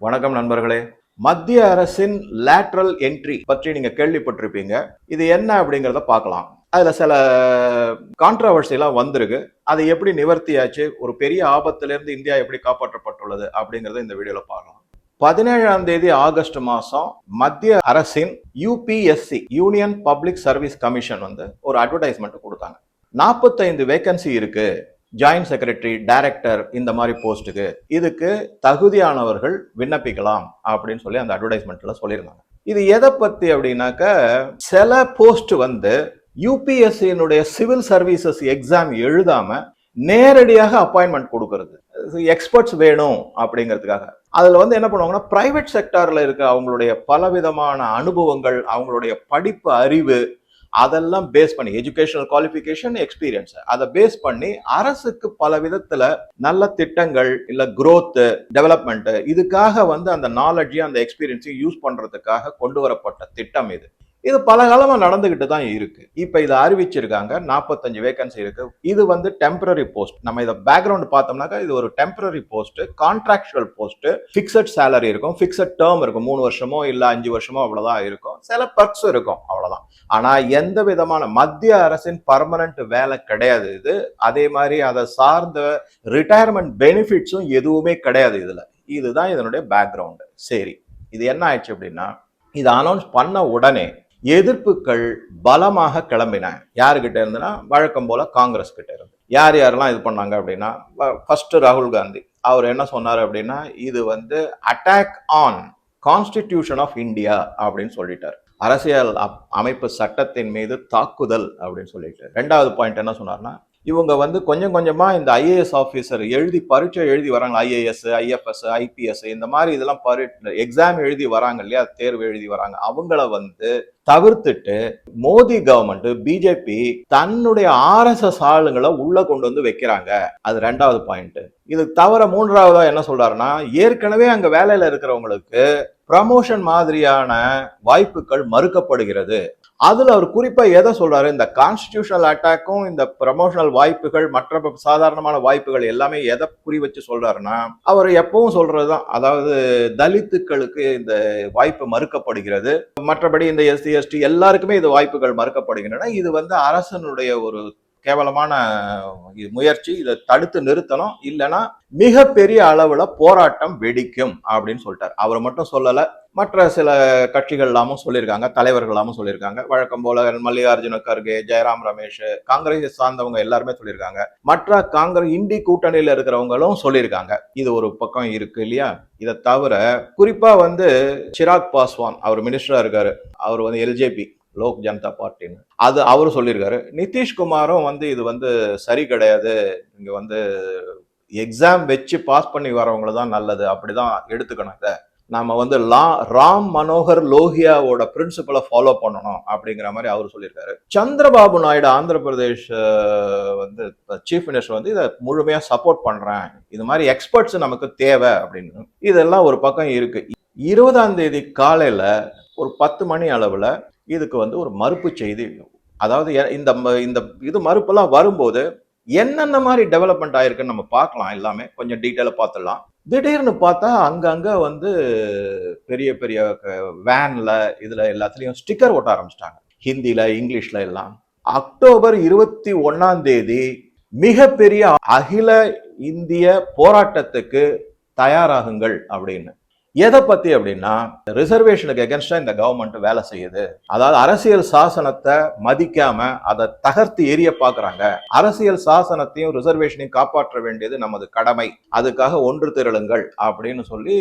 வணக்கம் நண்பர்களே. மத்திய அரசின் லேட்ரல் என்ட்ரி பற்றி நீங்க கேள்விப்பட்டிருப்பீங்க. இது என்ன அப்படிங்கிறத பார்க்கலாம். அதுல சில கான்ட்ரவர்சிலாம் வந்திருக்கு. அதை எப்படி நிவர்த்தியாச்சு? ஒரு பெரிய ஆபத்திலிருந்து இந்தியா எப்படி காப்பாற்றப்பட்டுள்ளது அப்படிங்கறத இந்த வீடியோல பார்க்கலாம். பதினேழாம் தேதி ஆகஸ்ட் மாசம் மத்திய அரசின் UPSC union public service commission வந்து ஒரு அட்வர்டைஸ்மெண்ட் கொடுத்தாங்க. நாற்பத்தைந்து வேகன்சி இருக்கு. ஜாயின்ட் செக்ரட்டரி டைரக்டர் இந்த மாதிரி போஸ்ட்டுக்கு இதுக்கு தகுதியானவர்கள் விண்ணப்பிக்கலாம் அப்படின்னு சொல்லி அந்த அட்வர்டைஸ்மெண்ட்டில் சொல்லியிருந்தாங்க. இது எதை பற்றி அப்படின்னாக்க சில போஸ்ட் வந்து யூபிஎஸ்சியினுடைய சிவில் சர்வீசஸ் எக்ஸாம் எழுதாம நேரடியாக அப்பாயின்மெண்ட் கொடுக்கறது. எக்ஸ்பர்ட்ஸ் வேணும் அப்படிங்கிறதுக்காக. அதில் வந்து என்ன பண்ணுவாங்கன்னா பிரைவேட் செக்டாரில் இருக்க அவங்களுடைய பலவிதமான அனுபவங்கள் அவங்களுடைய படிப்பு அறிவு அதெல்லாம் பேஸ் பண்ணி எஜுகேஷனல் குவாலிஃபிகேஷன் எக்ஸ்பீரியன்ஸ் அதை பேஸ் பண்ணி அரசுக்கு பல விதத்துல நல்ல திட்டங்கள் இல்ல growth டெவலப்மெண்ட் இதுக்காக வந்து அந்த நாலேஜையும் அந்த எக்ஸ்பீரியன்ஸையும் யூஸ் பண்றதுக்காக கொண்டு வரப்பட்ட திட்டம் இது. இது பல காலமாக நடந்துகிட்டு தான் இருக்கு. இப்போ இதை அறிவிச்சிருக்காங்க. நாற்பத்தஞ்சு வேகன்சி இருக்கு. இது வந்து டெம்பரரி போஸ்ட் நம்ம இதை பேக்ரவுண்ட் பார்த்தோம்னாக்கா இது ஒரு temporary post contractual post fixed salary இருக்கும். ஃபிக்ஸட் டேர்ம் இருக்கும். மூணு வருஷமோ இல்லை அஞ்சு வருஷமோ அவ்வளோதான் இருக்கும். சில பர்க்ஸ் இருக்கும். அவ்வளோதான் ஆனால் எந்த விதமான மத்திய அரசின் பர்மனன்ட் வேலை கிடையாது இது. அதே மாதிரி அதை சார்ந்த ரிட்டையர்மெண்ட் பெனிஃபிட்ஸும் எதுவுமே கிடையாது இதில். இதுதான் இதனுடைய பேக்ரவுண்டு சரி. இது என்ன ஆயிடுச்சு அப்படின்னா இது அனௌன்ஸ் பண்ண உடனே எதிர்ப்புகள் பலமாக கிளம்பின. யாருக்கிட்ட இருந்துன்னா வழக்கம் போல காங்கிரஸ் கிட்ட இருந்து. யார் யாரெல்லாம் இது பண்ணாங்க அப்படின்னா ஃபர்ஸ்ட் ராகுல் காந்தி. அவர் என்ன சொன்னார் அப்படின்னா இது வந்து attack on constitution of India அப்படின்னு சொல்லிட்டார். அரசியல் அப்- அமைப்பு சட்டத்தின் மீது தாக்குதல் அப்படின்னு சொல்லிட்டு ரெண்டாவது பாயிண்ட் என்ன சொன்னார்னா இவங்க வந்து கொஞ்சம் கொஞ்சமா இந்த ஐஏஎஸ் ஆஃபீஸர் எழுதி பரீட்சை எழுதி வராங்க. ஐஏஎஸ் ஐஎஃப்எஸ் ஐபிஎஸ் இந்த மாதிரி இதெல்லாம் பரி எக்ஸாம் எழுதி வராங்க இல்லையா? தேர்வு எழுதி வராங்க. அவங்கள வந்து தவிர்த்துட்டு மோடி கவர்மெண்ட் பிஜேபி தன்னுடைய ஆர்எஸ்எஸ் ஆளுங்களை உள்ள கொண்டு வந்து வைக்கிறாங்க. அது ரெண்டாவது பாயிண்ட் இது தவிர மூன்றாவதா என்ன சொல்றாருன்னா ஏற்கனவே அங்க வேலையில இருக்கிறவங்களுக்கு ப்ரமோஷன் மாதிரியான வாய்ப்புகள் மறுக்கப்படுகிறது. அதில் அவர் குறிப்பாக எதை சொல்கிறாரு இந்த கான்ஸ்டியூஷனல் அட்டாக்கும் இந்த ப்ரமோஷனல் வாய்ப்புகள் மற்ற சாதாரணமான வாய்ப்புகள் எல்லாமே எதை குறி வச்சு சொல்கிறாருன்னா அவர் எப்பவும் சொல்றதுதான். அதாவது தலித்துக்களுக்கு இந்த வாய்ப்பு மறுக்கப்படுகிறது. மற்றபடி இந்த எஸ்சி எஸ்டி எல்லாருக்குமே இது வாய்ப்புகள் மறுக்கப்படுகின்றன. இது வந்து அரசனுடைய ஒரு கேவலமான இது முயற்சி இதை தடுத்து நிறுத்தணும். இல்லைன்னா மிகப்பெரிய அளவுல போராட்டம் வெடிக்கும் அப்படின்னு சொல்லிட்டார். அவர் மட்டும் சொல்லல. மற்ற சில கட்சிகள் எல்லாமும் சொல்லியிருக்காங்க தலைவர்கள் எல்லாமும் சொல்லியிருக்காங்க. வழக்கம் போல மல்லிகார்ஜுன கர்கே ஜெயராம் ரமேஷ் காங்கிரஸை சார்ந்தவங்க எல்லாருமே சொல்லியிருக்காங்க. மற்ற காங்கிரஸ் இந்தி கூட்டணியில் இருக்கிறவங்களும் சொல்லியிருக்காங்க. இது ஒரு பக்கம் இருக்கு இல்லையா? இதை தவிர குறிப்பா வந்து சிராக் பாஸ்வான் அவர் மினிஸ்டரா இருக்காரு. அவர் வந்து எல்ஜேபி லோக் ஜனதா பார்ட்டின்னு. அது அவரும் சொல்லியிருக்காரு. நிதிஷ்குமாரும் வந்து இது வந்து சரி கிடையாது. இங்கே வந்து எக்ஸாம் வச்சு பாஸ் பண்ணி வரவங்கள தான் நல்லது. அப்படிதான் எடுத்துக்கணும் இதை. நாம வந்து லா ராம் மனோகர் லோஹியாவோட பிரின்சிபலை ஃபாலோ பண்ணணும் அப்படிங்கிற மாதிரி அவர் சொல்லியிருக்காரு. சந்திரபாபு நாயுடு ஆந்திர பிரதேஷ் வந்து சீஃப் மினிஸ்டர் வந்து இதை முழுமையாக சப்போர்ட் பண்ணுறேன் இது மாதிரி எக்ஸ்பர்ட்ஸ் நமக்கு தேவை அப்படின்னு. இதெல்லாம் ஒரு பக்கம் இருக்கு. இருபதாம் தேதி காலையில் ஒரு பத்து மணி அளவில் இதுக்கு வந்து ஒரு மறுப்பு செய்தி. அதாவது எ- இந்த ம- இந்த இது மறுப்பெல்லாம் வரும்போது என்னென்ன மாதிரி டெவலப்மெண்ட் ஆயிருக்குன்னு நம்ம பார்க்கலாம் எல்லாமே. கொஞ்சம் டீட்டெயிலாக பார்த்துடலாம். திடீர்னு பார்த்தா அங்கங்கே வந்து பெரிய பெரிய வேனில் இதில் எல்லாத்துலேயும் ஸ்டிக்கர் ஒட்ட ஆரம்பிச்சிட்டாங்க. ஹிந்தியில் இங்கிலீஷில் எல்லாம். அக்டோபர் இருபத்தி ஒன்றாம் தேதி மிகப்பெரிய அகில இந்திய போராட்டத்துக்கு தயாராகுங்கள் அப்படின்னு. எதை பத்தி அப்படின்னா ரிசர்வேஷனுக்கு எகென்ஸ்டா இந்த கவர்மெண்ட் வேலை செய்யுது. அதாவது அரசியல் சாசனத்தை மதிக்காம அதை தகர்த்து எரிய பாக்குறாங்க அரசியல் சாசனத்தையும் ரிசர்வேஷனையும் காப்பாற்ற வேண்டியது நமது கடமை. அதுக்காக ஒன்று திரளுங்கள் அப்படின்னு சொல்லி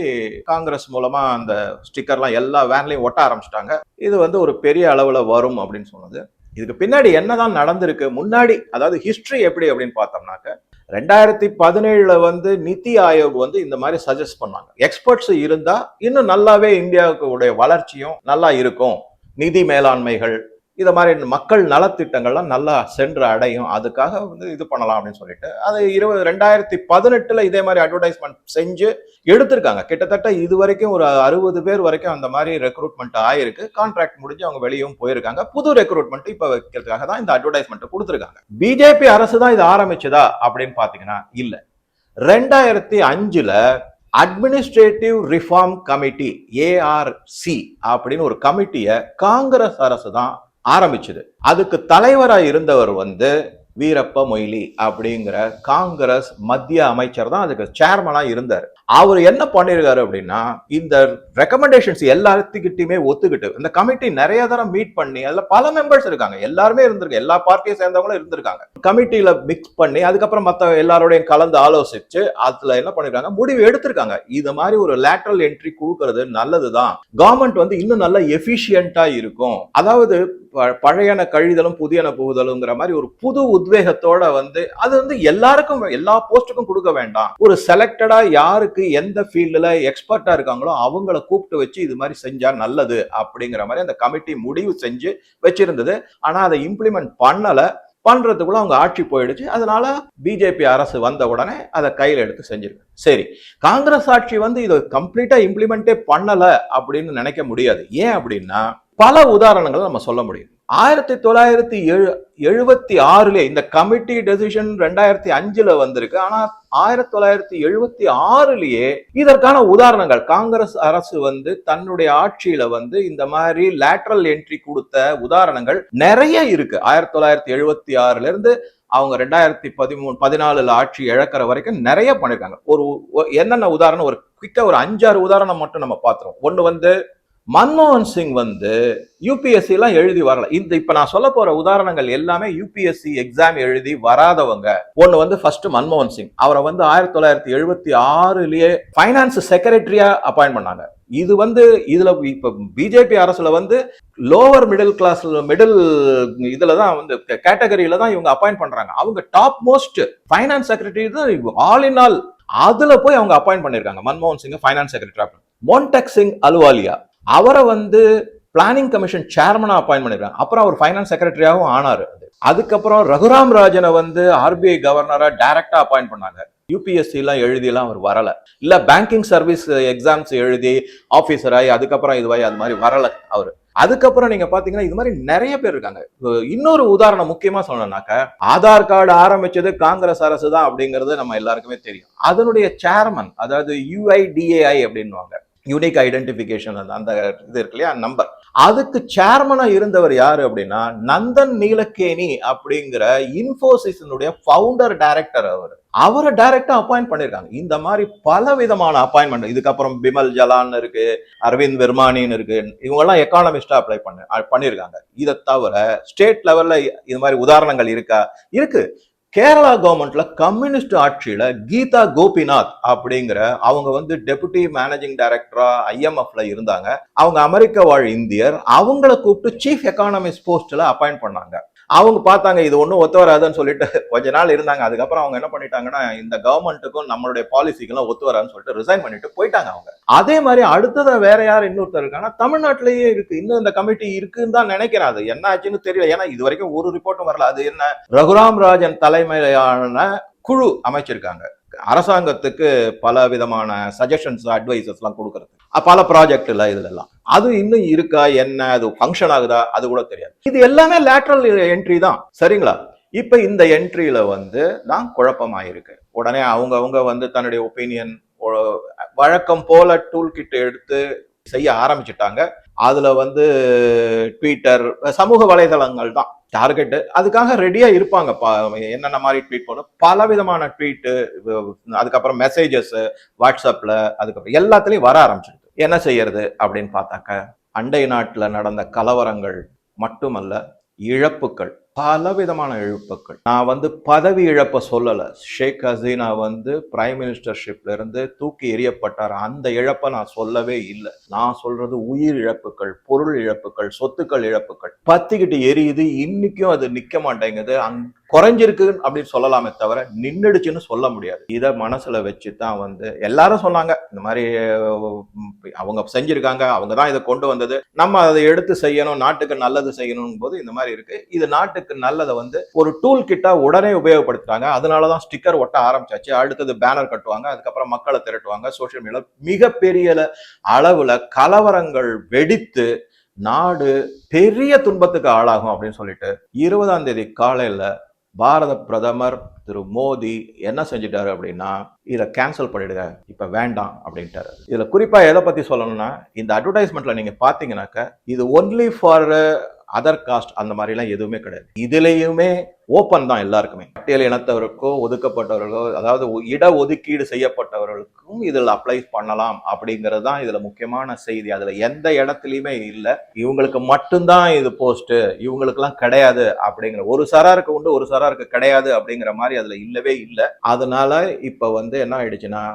காங்கிரஸ் மூலமா அந்த ஸ்டிக்கர்லாம் எல்லா வேன்லையும் ஒட்ட ஆரம்பிச்சிட்டாங்க. இது வந்து ஒரு பெரிய அளவுல வரும் அப்படின்னு சொன்னது. இதுக்கு பின்னாடி என்னதான் நடந்திருக்கு முன்னாடி அதாவது ஹிஸ்டரி எப்படி அப்படின்னு பார்த்தோம்னாக்க ரெண்டாயிரத்தி பதினேழுல வந்து நிதி ஆயோக் வந்து இந்த மாதிரி சஜஸ்ட் பண்ணாங்க. எக்ஸ்பர்ட்ஸ் இருந்தா இன்னும் நல்லாவே இந்தியாவுக்கு உடைய வளர்ச்சியும் நல்லா இருக்கும். நிதி மேலாண்மைகள் இதை மாதிரி மக்கள் நலத்திட்டங்கள்லாம் நல்லா சென்று அடையும். அதுக்காக வந்து இது பண்ணலாம் அப்படின்னு சொல்லிட்டு அது இருபது ரெண்டாயிரத்தி பதினெட்டுல இதே மாதிரி அட்வர்டைஸ்மெண்ட் செஞ்சு எடுத்திருக்காங்க. கிட்டத்தட்ட இது வரைக்கும் ஒரு அறுபது பேர் வரைக்கும் அந்த மாதிரி ரெக்ரூட்மெண்ட் ஆயிருக்கு. கான்ட்ராக்ட் முடிஞ்சு அவங்க வெளியும் போயிருக்காங்க. புது ரெக்ரூட்மெண்ட் இப்ப வைக்கிறதுக்காக தான் இந்த அட்வர்டைஸ்மெண்ட் கொடுத்துருக்காங்க. பிஜேபி அரசு தான் இது ஆரம்பிச்சதா அப்படின்னு பாத்தீங்கன்னா இல்ல. ரெண்டாயிரத்தி அஞ்சுல அட்மினிஸ்ட்ரேட்டிவ் ரிஃபார்ம் கமிட்டி ஏஆர்சி அப்படின்னு ஒரு கமிட்டியை காங்கிரஸ் அரசு தான் ஆரம்பிச்சது. அதுக்கு தலைவராக இருந்தவர் வந்து வீரப்ப மொய்லி அப்படிங்கிற காங்கிரஸ் மத்திய அமைச்சர் தான் அதுக்கு சேர்மனாக இருந்தார். அவர் என்ன பண்ணியிருக்காரு அப்படின்னா இந்த ரெக்கமெண்டேஷன்ஸ் எல்லாத்துக்கிட்டையுமே ஒத்துக்கிட்டு இந்த கமிட்டி நிறைய தடவை மீட் பண்ணி அதில் பல மெம்பர்ஸ் இருக்காங்க. எல்லாருமே இருந்திருக்கு எல்லா பார்ட்டியை சேர்ந்தவங்களும் இருந்திருக்காங்க. கமிட்டியில மிக்ஸ் பண்ணி அதுக்கப்புறம் மற்ற எல்லாரோடையும் கலந்து ஆலோசிச்சு அதுல என்ன பண்ணிருக்காங்க முடிவு எடுத்திருக்காங்க. இது மாதிரி ஒரு லேட்டரல் என்ட்ரி கொடுக்கறது நல்லதுதான். கவர்மெண்ட் வந்து இன்னும் நல்ல எஃபிஷியண்டா இருக்கும். அதாவது ப- பழையன கழிதலும் புதியன புகுதலுங்கிற மாதிரி ஒரு புது உத்வேகத்தோட வந்து அது வந்து எல்லாருக்கும் எல்லா போஸ்ட்டுக்கும் கொடுக்க வேண்டாம். ஒரு செலக்டடா யாருக்கு எந்த ஃபீல்டில் எக்ஸ்பர்ட்டாக இருக்காங்களோ அவங்கள கூப்பிட்டு வச்சு இது மாதிரி செஞ்சால் நல்லது அப்படிங்கிற மாதிரி அந்த கமிட்டி முடிவு செஞ்சு வச்சிருந்தது. ஆனால் அதை இம்ப்ளிமெண்ட் பண்ணலை. பண்ணுறதுக்குள்ள அவங்க ஆட்சி போயிடுச்சு. அதனால பிஜேபி அரசு வந்த உடனே அதை கையில் எடுத்து செஞ்சிருக்கு. சரி காங்கிரஸ் ஆட்சி வந்து இதை கம்ப்ளீட்டாக இம்ப்ளிமெண்ட்டே பண்ணலை அப்படின்னு நினைக்க முடியாது. ஏன் அப்படின்னா பல உதாரணங்களை நம்ம சொல்ல முடியும். ஆயிரத்தி தொள்ளாயிரத்தி எழு எழுபத்தி ஆறுல இந்த கமிட்டி டெசிஷன் ரெண்டாயிரத்தி அஞ்சுல வந்திருக்கு. ஆனா ஆயிரத்தி தொள்ளாயிரத்தி எழுபத்தி ஆறுலயே இதற்கான உதாரணங்கள். காங்கிரஸ் அரசு வந்து தன்னுடைய ஆட்சியில வந்து இந்த மாதிரி லேட்ரல் என்ட்ரி கொடுத்த உதாரணங்கள் நிறைய இருக்கு. ஆயிரத்தி தொள்ளாயிரத்தி எழுபத்தி ஆறுல இருந்து அவங்க ரெண்டாயிரத்தி பதிமூணு பதினாலுல ஆட்சி இழக்கிற வரைக்கும் நிறைய பண்ணிருக்காங்க. ஒரு என்னென்ன உதாரணம்? ஒரு குயிக்கா ஒரு அஞ்சாறு உதாரணம் மட்டும் நம்ம பாத்துறோம் ஒண்ணு வந்து மன்மோகன் சிங் வந்து யூபிஎஸ்சிலாம் எழுதி வரல. இந்த இப்போ நான் சொல்ல போகிற உதாரணங்கள் எல்லாமே யூபிஎஸ்சி எக்ஸாம் எழுதி வராதவங்க. ஒன்று வந்து ஃபர்ஸ்ட் மன்மோகன் சிங். அவரை வந்து ஆயிரத்தி தொள்ளாயிரத்தி எழுபத்தி ஆறுலேயே ஃபைனான்ஸ் செக்ரட்டரியாக அப்பாயின் பண்ணாங்க. இது வந்து இதுல இப்ப பிஜேபி அரசுல வந்து லோவர் மிடில் கிளாஸ் மிடில் இதுல தான் வந்து கேட்டகரியில தான் இவங்க அப்பாயிண்ட் பண்றாங்க. அவங்க டாப் மோஸ்ட் ஃபைனான்ஸ் செக்ரட்டரி தான் ஆல் இன் ஆல் அதுல போய் அவங்க அப்பாயிண்ட் பண்ணிருக்காங்க. மன்மோகன் சிங் ஃபைனான்ஸ் செக்ரட்டரி மோன்டெக் சிங் அலுவாலியா. அவரை வந்து பிளானிங் கமிஷன் சேர்மனாக அப்பாயின் பண்ணிருக்காங்க அப்புறம் அவர் ஃபைனான்ஸ் செக்ரட்டரியாகவும் ஆனாரு. அதுக்கப்புறம் ரகுராம் ராஜனை வந்து ஆர்பிஐ கவர்னராக டைரக்டாக அப்பாயிண்ட் பண்ணாங்க. யூபிஎஸ்சிலாம் எழுதிலாம் அவர் வரலை. இல்லை பேங்கிங் சர்வீஸ் எக்ஸாம்ஸ் எழுதி ஆஃபீஸராகி அதுக்கப்புறம் இதுவாகி அது மாதிரி வரலை அவர். அதுக்கப்புறம் நீங்க பாத்தீங்கன்னா இது மாதிரி நிறைய பேர் இருக்காங்க. இன்னொரு உதாரணம் முக்கியமா சொல்லணும்னாக்க ஆதார் கார்டு ஆரம்பிச்சது காங்கிரஸ் அரசு தான் அப்படிங்கிறது நம்ம எல்லாருக்குமே தெரியும். அதனுடைய சேர்மன் அதாவது யூஐடிஏஐ அப்படின்னுவாங்க. யூனிக் ஐடென்டிஃபிகேஷன் அந்த இது இருக்கு இல்லையா? நம்பர் அதுக்கு சேர்மனா இருந்தவர் யாரு அப்படின்னா நந்தன் நீலக்கேணி அப்படிங்கிற இன்ஃபோசிஸினுடைய ஃபவுண்டர் டைரக்டர் அவர். அவரை டைரக்டா அப்பாயிண்ட் பண்ணிருக்காங்க. இந்த மாதிரி பல விதமான அப்பாயின்மெண்ட் இதுக்கப்புறம் பிமல் ஜலான் இருக்கு அரவிந்த் வெர்மானின்னு இருக்கு. இவங்க எல்லாம் எக்கானமிஸ்டா அப்ளை பண்ண பண்ணிருக்காங்க. இதை தவிர ஸ்டேட் லெவல்ல இது மாதிரி உதாரணங்கள் இருக்கா? இருக்கு. கேரளா கவர்மெண்ட்ல கம்யூனிஸ்ட் ஆட்சியில கீதா கோபிநாத் அப்படிங்கிற அவங்க வந்து டெபுட்டி மேனேஜிங் டைரக்டரா ஐஎம்எஃப்ல இருந்தாங்க. அவங்க அமெரிக்க வாழ் இந்தியர். அவங்கள கூப்பிட்டு சீஃப் எக்கானமிஸ்ட் போஸ்ட்ல அப்பாயிண்ட் பண்ணாங்க. அவங்க பார்த்தாங்க இது ஒன்றும் ஒத்து வராதுன்னு சொல்லிட்டு கொஞ்ச நாள் இருந்தாங்க. அதுக்கப்புறம் அவங்க என்ன பண்ணிட்டாங்கன்னா இந்த கவர்மெண்ட்டுக்கும் நம்மளுடைய பாலிசிக்கெல்லாம் ஒத்து வராதுன்னு சொல்லிட்டு ரிசைன் பண்ணிட்டு போயிட்டாங்க அவங்க. அதே மாதிரி அடுத்ததா வேற யார் இன்னொருத்தர் இருக்காங்கன்னா தமிழ்நாட்டிலேயே இருக்கு. இன்னும் இந்த கமிட்டி இருக்குன்னு தான் நினைக்கிறேன். அது என்ன ஆச்சுன்னு தெரியல. ஏன்னா இது வரைக்கும் ஒரு ரிப்போர்ட்டும் வரல. அது என்ன? ரகுராம் ராஜன் தலைமையிலான குழு அமைச்சிருக்காங்க. அரசாங்கத்துக்கு பல விதமான சஜஷன்ஸ் அட்வைசஸ்லாம் கொடுக்கறது. பல ப்ராஜெக்ட் இல்லை இதுல எல்லாம் அது இன்னும் இருக்கா என்ன அது ஃபங்க்ஷன் ஆகுதா அது கூட தெரியாது. இது எல்லாமே லேட்ரல் என்ட்ரி தான். சரிங்களா? இப்ப இந்த என்ட்ரியில வந்து தான் குழப்பமாயிருக்கு. உடனே அவங்க அவங்க வந்து தன்னுடைய ஒப்பீனியன் வழக்கம் போல டூல் கிட் எடுத்து செய்ய ஆரம்பிச்சிட்டாங்க. அதுல வந்து ட்விட்டர் சமூக வலைதளங்கள் தான் டார்கெட்டு அதுக்காக ரெடியா இருப்பாங்க. என்னென்ன மாதிரி ட்வீட் பண்ணும் பல விதமான ட்வீட்டு அதுக்கப்புறம் மெசேஜஸ் வாட்ஸ்அப்ல அதுக்கப்புறம் எல்லாத்துலயும் வர ஆரம்பிச்சிருக்கு. என்ன செய்யறது அப்படின்னு பார்த்தாக்க அண்டை நாட்டில் நடந்த கலவரங்கள் மட்டுமல்ல இழப்புக்கள் பல விதமான இழப்புகள். நான் வந்து பதவி இழப்பை சொல்லலை. ஷேக் ஹசீனா வந்து பிரைம் மினிஸ்டர்ஷிப்ல இருந்து தூக்கி எறியப்பட்டார். அந்த இழப்பை நான் சொல்லவே இல்லை. நான் சொல்றது உயிர் இழப்புகள் பொருள் இழப்புகள் சொத்துக்கள் இழப்புகள். பத்திக்கிட்டு எரியுது. இன்னைக்கும் அது நிக்க மாட்டேங்குது. அங் குறைஞ்சிருக்கு அப்படின்னு சொல்லலாமே தவிர நின்றுடுச்சுன்னு சொல்ல முடியாது. இதை மனசுல வச்சு தான் வந்து எல்லாரும் சொன்னாங்க. இந்த மாதிரி அவங்க செஞ்சிருக்காங்க. அவங்க தான் இதை கொண்டு வந்தது. நம்ம அதை எடுத்து செய்யணும். நாட்டுக்கு நல்லது செய்யணும் போது இந்த மாதிரி இருக்கு. இது நாட்டுக்கு நல்லதை வந்து ஒரு டூல் கிட்டா உடனே உபயோகப்படுத்துறாங்க. அதனாலதான் ஸ்டிக்கர் ஒட்ட ஆரம்பிச்சாச்சு. அடுத்தது பேனர் கட்டுவாங்க. அதுக்கப்புறம் மக்களை திரட்டுவாங்க. சோஷியல் மீடியா மிகப்பெரிய அளவுல கலவரங்கள் வெடித்து நாடு பெரிய துன்பத்துக்கு ஆளாகும் அப்படின்னு சொல்லிட்டு இருபதாம் தேதி காலையில பாரத பிரதமர் திரு மோடி என்ன செஞ்சிட்டாரு அப்படின்னா இதை கேன்சல் பண்ணிடுங்க. இப்ப வேண்டாம் அப்படின்ட்டாரு. இதுல குறிப்பா எதை பத்தி சொல்லணும்னா இந்த அட்வர்டைஸ்மெண்ட்ல நீங்க பாத்தீங்கன்னாக்க இது ஒன்லி ஃபார் அதர் காஸ்ட் அந்த மாதிரிலாம் எதுவுமே கிடையாது. இதுலேயுமே ஓப்பன் தான் எல்லாருக்குமே. பட்டியல் இனத்தவருக்கோ ஒதுக்கப்பட்டவர்களோ அதாவது இட ஒதுக்கீடு செய்யப்பட்டவர்களுக்கும் இதில் அப்ளை பண்ணலாம் அப்படிங்கிறது தான் இதில் முக்கியமான செய்தி. அதில் எந்த இடத்துலையுமே இல்லை. இவங்களுக்கு மட்டும்தான் இது போஸ்ட்டு இவங்களுக்கெல்லாம் கிடையாது அப்படிங்கிற ஒரு சராருக்கு உண்டு ஒரு சராருக்கு கிடையாது அப்படிங்கிற மாதிரி அதில் இல்லவே இல்லை. அதனால இப்போ வந்து என்ன ஆயிடுச்சுன்னா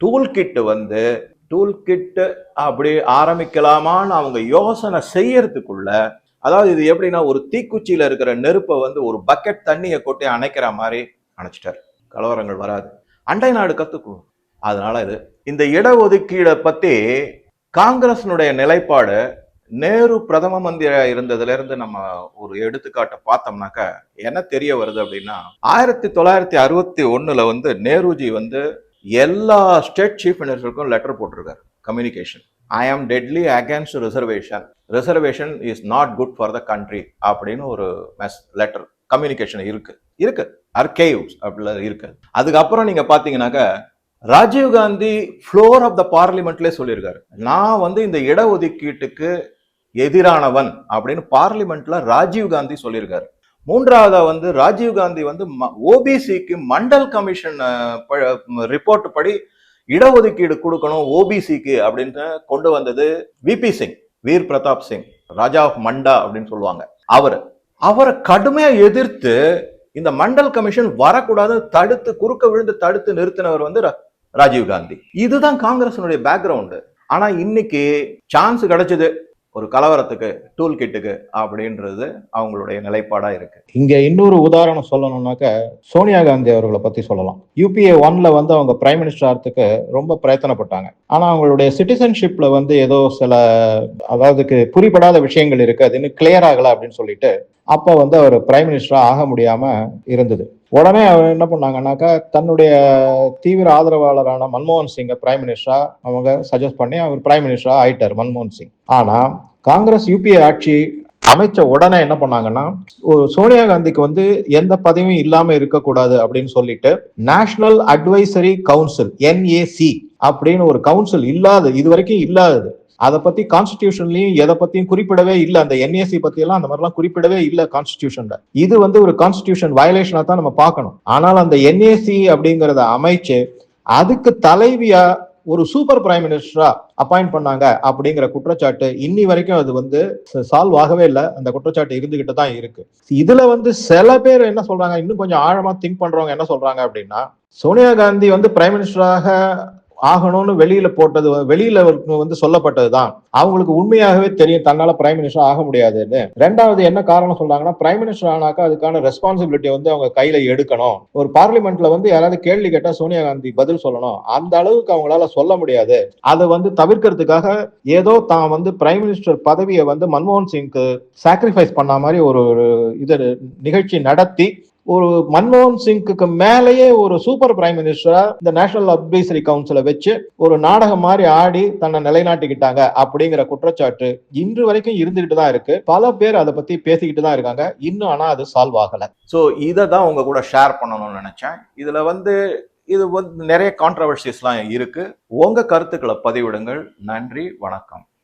டூல் கிட்டு வந்து டூல் கிட்டு அப்படி ஆரம்பிக்கலாமான்னு அவங்க யோசனை செய்யறதுக்குள்ள அதாவது இது எப்படின்னா ஒரு தீக்குச்சியில இருக்கிற நெருப்பை வந்து ஒரு பக்கெட் தண்ணியை கொட்டி அணைக்கிற மாதிரி அணைச்சிட்டார். கலவரங்கள் வராது. அண்டை நாடு கத்துக்கும். அதனால இது இந்த இடஒதுக்கீடை பத்தி காங்கிரஸினுடைய நிலைப்பாடு நேரு பிரதம மந்திரியா இருந்ததுல இருந்து நம்ம ஒரு எடுத்துக்காட்டை பார்த்தோம்னாக்க என்ன தெரிய வருது அப்படின்னா ஆயிரத்தி தொள்ளாயிரத்தி அறுபத்தி ஒண்ணுல வந்து நேருஜி வந்து எல்லா ஸ்டேட் சீஃப் மினிஸ்டருக்கும் லெட்டர் போட்டிருக்காரு communication I am deadly against reservation reservation is not good for the country அப்படின்னு ஒரு மெஸ் லெட்டர் கம்யூனிகேஷன் இருக்கு. இருக்கு. அர்கேவ்ஸ் அப்படிலாம் இருக்கு. அதுக்கப்புறம் நீங்க பாத்தீங்கன்னாக்க Rajiv Gandhi floor of the பார்லிமெண்ட்லேயே சொல்லியிருக்காரு. நான் வந்து இந்த இடஒதுக்கீட்டுக்கு எதிரானவன் அப்படின்னு பார்லிமெண்ட்ல ராஜீவ் காந்தி சொல்லியிருக்காரு. மூன்றாவதா வந்து ராஜீவ் காந்தி வந்து ஓபிசிக்கு மண்டல் கமிஷன் ரிப்போர்ட் படி இடஒதுக்கீடு கொடுக்கணும் ஓபிசிக்கு அப்படின்னு கொண்டு வந்தது V P Singh Vir Pratap Singh Raja of Manda அப்படின்னு சொல்லுவாங்க. அவர். அவரை கடுமையா எதிர்த்து இந்த மண்டல் கமிஷன் வரக்கூடாது தடுத்து குறுக்க விழுந்து தடுத்து நிறுத்தினவர் வந்து ரா- ராஜீவ் காந்தி. இதுதான் காங்கிரஸினுடைய பேக்ரவுண்டு ஆனா இன்னைக்கு சான்ஸ் கிடைச்சது. ஒரு கலவரத்துக்கு டூல் கிட்டுக்கு அப்படின்றது அவங்களுடைய நிலைப்பாடா இருக்கு. இங்க இன்னொரு உதாரணம் சொல்லணும்னாக்க சோனியா காந்தி அவர்களை பத்தி சொல்லலாம். யூபிஏ ஒன்ல வந்து அவங்க பிரைம் மினிஸ்டர் ஆகிறதுக்கு ரொம்ப பிரயத்தனப்பட்டாங்க. ஆனா அவங்களுடைய சிட்டிசன்ஷிப்ல வந்து ஏதோ சில அதாவதுக்கு புரிபடாத விஷயங்கள் இருக்கு. அது இன்னும் கிளியர் ஆகல அப்படின்னு சொல்லிட்டு அப்ப வந்து அவர் பிரைம் மினிஸ்டரா ஆக முடியாம இருந்தது. உடனே அவர் என்ன பண்ணாங்கன்னாக்கா தன்னுடைய தீவிர ஆதரவாளரான மன்மோகன் சிங்கை பிரைம் மினிஸ்டரா அவங்க சஜஸ்ட் பண்ணி அவர் பிரைம் மினிஸ்டரா ஆயிட்டார் மன்மோகன் சிங். ஆனா காங்கிரஸ் யூபிஏ ஆட்சி அமைச்ச உடனே என்ன பண்ணாங்கன்னா சோனியா காந்திக்கு வந்து எந்த பதவியும் இல்லாம இருக்கக்கூடாது அப்படின்னு சொல்லிட்டு நேஷனல் அட்வைசரி கவுன்சில் என்ஏசி அப்படின்னு ஒரு கவுன்சில் இல்லாத இது வரைக்கும் இல்லாதது. அதை பத்தி கான்ஸ்டியூஷன்லயும் எதை பத்தியும் குறிப்பிடவே இல்லை. அந்த என்ஏசி பத்தி எல்லாம் அந்த மாதிரிலாம் குறிப்பிடவே இல்லை கான்ஸ்டியூஷன்ல இது வந்து ஒரு கான்ஸ்டியூஷன் வயலேஷனா தான் நம்ம பார்க்கணும். ஆனால் அந்த என்ஏசி அப்படிங்கிறத அமைச்சு அதுக்கு தலைவியா ஒரு சூப்பர் பிரைம் மினிஸ்டரா அப்பாயிண்ட் பண்ணாங்க அப்படிங்கிற குற்றச்சாட்டு இன்னி வரைக்கும் அது வந்து சால்வ் ஆகவே இல்லை. அந்த குற்றச்சாட்டு இருந்துகிட்டு தான் இருக்கு. இதுல வந்து சில பேர் என்ன சொல்றாங்க? இன்னும் கொஞ்சம் ஆழமா திங்க் பண்றவங்க என்ன சொல்றாங்க அப்படின்னா சோனியா காந்தி வந்து பிரைம் மினிஸ்டராக ஆகணும்னு வெளியில போட்டது வெளியில வந்து சொல்லப்பட்டதுதான். அவங்களுக்கு உண்மையாகவே தெரியும் தன்னால பிரைம் மினிஸ்டர் ஆக முடியாதுன்னு. ரெண்டாவது என்ன காரணம் சொல்றாங்கன்னா பிரைம் மினிஸ்டர் ஆனாக்கா அதுக்கான ரெஸ்பான்சிபிலிட்டி வந்து அவங்க கையில எடுக்கணும். ஒரு பார்லிமெண்ட்ல வந்து யாராவது கேள்வி கேட்டா சோனியா காந்தி பதில் சொல்லணும். அந்த அளவுக்கு அவங்களால சொல்ல முடியாது. அதை வந்து தவிர்க்கிறதுக்காக ஏதோ தான் வந்து பிரைம் மினிஸ்டர் பதவியை வந்து மன்மோகன் சிங்க்கு சாக்ரிஃபைஸ் பண்ண மாதிரி ஒரு ஒரு இது நிகழ்ச்சி நடத்தி ஒரு மன்மோகன் சிங்குக்கு மேலேயே ஒரு சூப்பர் பிரைம் மினிஸ்டரா இந்த நேஷனல் அட்வைசரி கவுன்சிலை வச்சு ஒரு நாடகம் மாதிரி ஆடி தன்னை நிலைநாட்டிக்கிட்டாங்க அப்படிங்கிற குற்றச்சாட்டு இன்று வரைக்கும் இருந்துகிட்டு தான் இருக்கு. பல பேர் அதை பத்தி பேசிக்கிட்டு தான் இருக்காங்க. இன்னும் ஆனா அது சால்வ் ஆகல. ஸோ இதை தான் உங்க கூட ஷேர் பண்ணணும்னு நினைச்சேன். இதுல வந்து இது வந்து நிறைய கான்ட்ரவர்சிஸ்லாம் இருக்கு. உங்க கருத்துக்களை பதிவிடுங்கள். நன்றி. வணக்கம்.